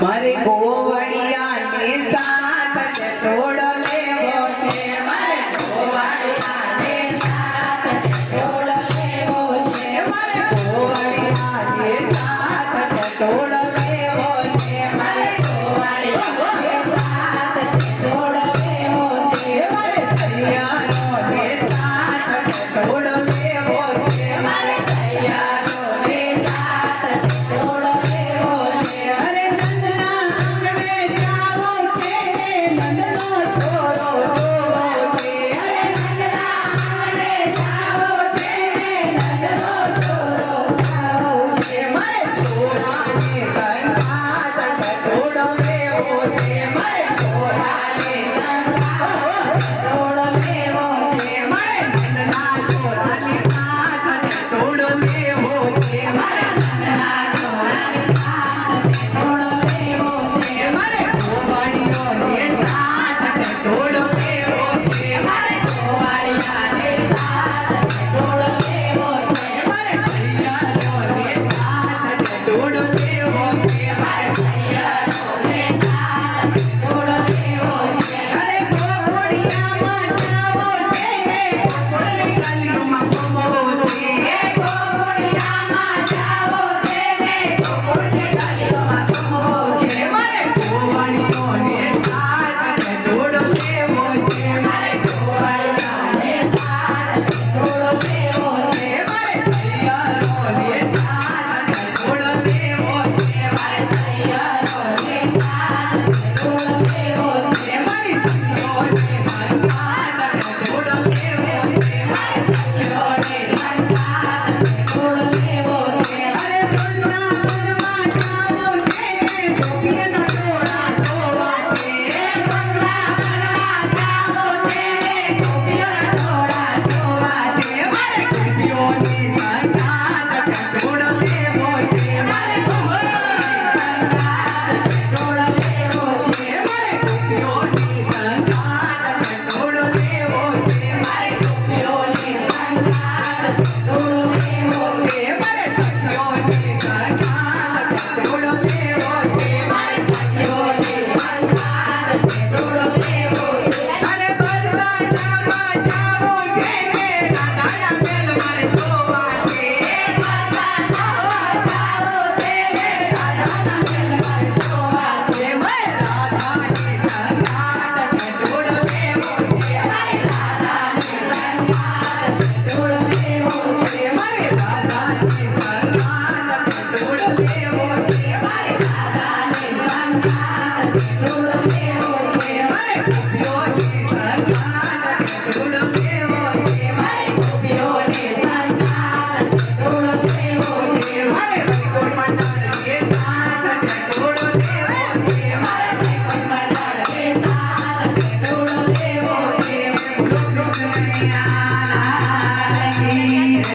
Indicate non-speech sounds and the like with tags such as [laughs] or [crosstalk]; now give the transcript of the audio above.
મારે ગોવડિયાને સાથ છોડ લેવો છે. મારે ગોવડિયાને સાથ છોડ લેવો છે. મારે ગોવડિયાને સાથ છોડ લેવો Yeah. [laughs]